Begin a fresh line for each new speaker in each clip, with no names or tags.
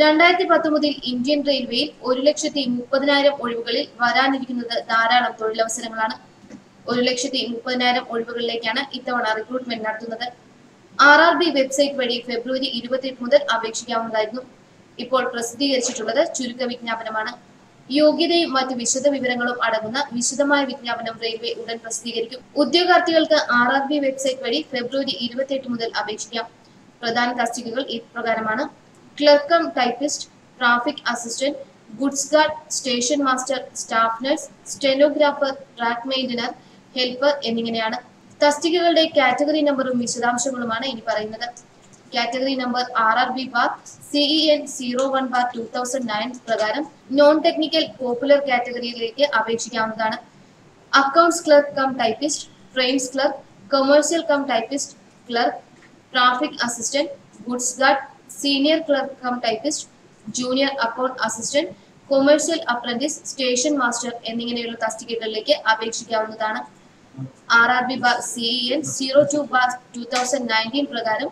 രണ്ടായിരത്തി പത്തൊമ്പതിൽ ഇന്ത്യൻ റെയിൽവേയിൽ ഒരു ലക്ഷത്തി മുപ്പതിനായിരം ഒഴിവുകളിൽ വരാനിരിക്കുന്നത് ധാരാളം തൊഴിലവസരങ്ങളാണ്. ഒരു ലക്ഷത്തി മുപ്പതിനായിരം ഒഴിവുകളിലേക്കാണ് ഇത്തവണ റിക്രൂട്ട്മെന്റ് നടത്തുന്നത്. ആർ ആർ ബി വെബ്സൈറ്റ് വഴി ഫെബ്രുവരി ഇരുപത്തിയെട്ട് മുതൽ അപേക്ഷിക്കാവുന്നതായിരുന്നു. ഇപ്പോൾ പ്രസിദ്ധീകരിച്ചിട്ടുള്ളത് ചുരുക്ക വിജ്ഞാപനമാണ്. യോഗ്യതയും മറ്റ് വിശദ വിവരങ്ങളും അടങ്ങുന്ന വിശദമായ വിജ്ഞാപനം റെയിൽവേ ഉടൻ പ്രസിദ്ധീകരിക്കും. ഉദ്യോഗാർത്ഥികൾക്ക് ആർ ആർ ബി വെബ്സൈറ്റ് വഴി ഫെബ്രുവരി ഇരുപത്തിയെട്ട് മുതൽ അപേക്ഷിക്കാം. പ്രധാന തസ്തികകൾ ഇപ്രകാരമാണ്. Clerk cum typist traffic assistant goods guard station master staff nurse stenographer track maintainer helper എന്നിങ്ങനെയാണ്. തസ്തികകളുടെ കാറ്റഗറി നമ്പറും വിശദാംശങ്ങളുമാണ് ഇനി പറയുന്നത്. Category number R R B bar CE N zero one bar two thousand nine പ്രകാരം നോൺ ടെക്നിക്കൽ പോപ്പുലർ കാറ്റഗറിയിലേക്ക് അപേക്ഷിക്കാവുന്നതാണ്. Accounts clerk cum typist frames clerk commercial cum typist clerk traffic assistant goods guard senior clerk cum typist junior account assistant commercial apprentice station master എന്നിങ്ങനെയുള്ള തസ്തികകളിലേക്ക് അപേക്ഷിക്കാവുന്നതാണ്. R R B bar C N zero two bar two thousand nineteen പ്രകാരം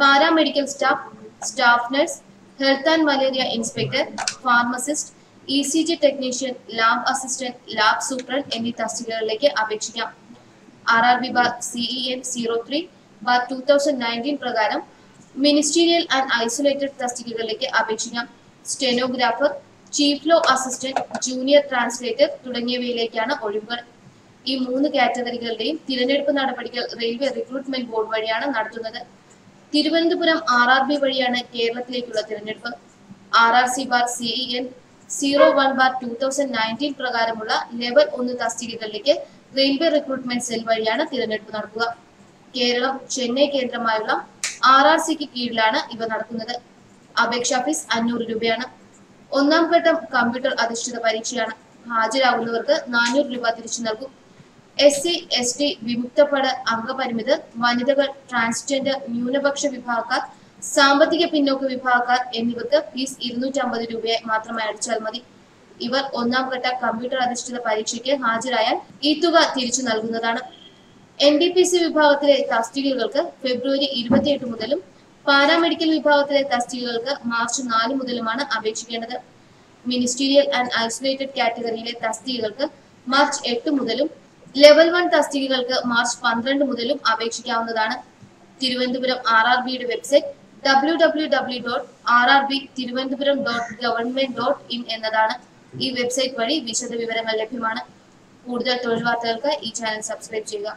paramedical staff staff nurse health and malaria inspector pharmacist E C G technician lab assistant lab superintendent എന്നീ തസ്തികകളിലേക്ക് അപേക്ഷിക്കാം. R R B bar CE N zero three bar two thousand nineteen പ്രകാരം ministerial and isolated തസ്തികകളിലേക്ക് അപേക്ഷിക്കാം. Stenographer chief law assistant junior translator തുടങ്ങിയവയിലേക്കാണ് ഒഴിവുകൾ. ഈ മൂന്ന് കാറ്റഗറികളുടെയും തിരഞ്ഞെടുപ്പ് നടപടികൾ റെയിൽവേ റിക്രൂട്ട്മെന്റ് ബോർഡ് വഴിയാണ് നടത്തുന്നത്. തിരുവനന്തപുരം ആർ ആർ ബി വഴിയാണ് കേരളത്തിലേക്കുള്ള തിരഞ്ഞെടുപ്പ്. R R C bar CE N zero one bar two thousand nineteen പ്രകാരമുള്ള ലെവൽ ഒന്ന് തസ്തികകളിലേക്ക് റെയിൽവേ റിക്രൂട്ട്മെന്റ് സെൽ വഴിയാണ് തിരഞ്ഞെടുപ്പ് നടക്കുക. കേരളം ചെന്നൈ കേന്ദ്രമായുള്ള ആർ ആർ സിക്ക് കീഴിലാണ് ഇവ നടക്കുന്നത്. അപേക്ഷാ ഫീസ് അഞ്ഞൂറ് രൂപയാണ്. ഒന്നാം ഘട്ടം കമ്പ്യൂട്ടർ അധിഷ്ഠിത പരീക്ഷയാണ്. ഹാജരാകുന്നവർക്ക് നാനൂറ് രൂപ തിരിച്ചു നൽകും. എസ് സി എസ് ടി വിമുക്തപട അംഗപരിമിതർ വനിതകൾ ട്രാൻസ്ജെൻഡർ ന്യൂനപക്ഷ വിഭാഗക്കാർ സാമ്പത്തിക പിന്നോക്ക വിഭാഗക്കാർ എന്നിവർക്ക് ഫീസ് ഇരുന്നൂറ്റി അമ്പത് രൂപയെ മാത്രമായി അടിച്ചാൽ മതി. ഇവർ ഒന്നാം ഘട്ട കമ്പ്യൂട്ടർ അധിഷ്ഠിത പരീക്ഷയ്ക്ക് ഹാജരായാൽ ഈ തുക തിരിച്ചു നൽകുന്നതാണ്. എൻ ഡി പി സി വിഭാഗത്തിലെ തസ്തികകൾക്ക് ഫെബ്രുവരി ഇരുപത്തിയെട്ട് മുതലും പാരാമെഡിക്കൽ വിഭാഗത്തിലെ തസ്തികകൾക്ക് മാർച്ച് നാല് മുതലുമാണ് അപേക്ഷിക്കേണ്ടത്. മിനിസ്റ്റീരിയൽ ആൻഡ് ഐസൊലേറ്റഡ് കാറ്റഗറിയിലെ തസ്തികകൾക്ക് മാർച്ച് എട്ട് മുതലും ലെവൽ വൺ തസ്തികകൾക്ക് മാർച്ച് പന്ത്രണ്ട് മുതലും അപേക്ഷിക്കാവുന്നതാണ്. തിരുവനന്തപുരം ആർ ആർ ബിയുടെ website W W W dot R B Thiruvananthapuram dot government dot in എന്നതാണ്. ഈ വെബ്സൈറ്റ് വഴി വിശദ വിവരങ്ങൾ ലഭ്യമാണ്. കൂടുതൽ തൊഴിൽ വാർത്തകൾക്ക് ഈ ചാനൽ സബ്സ്ക്രൈബ് ചെയ്യുക.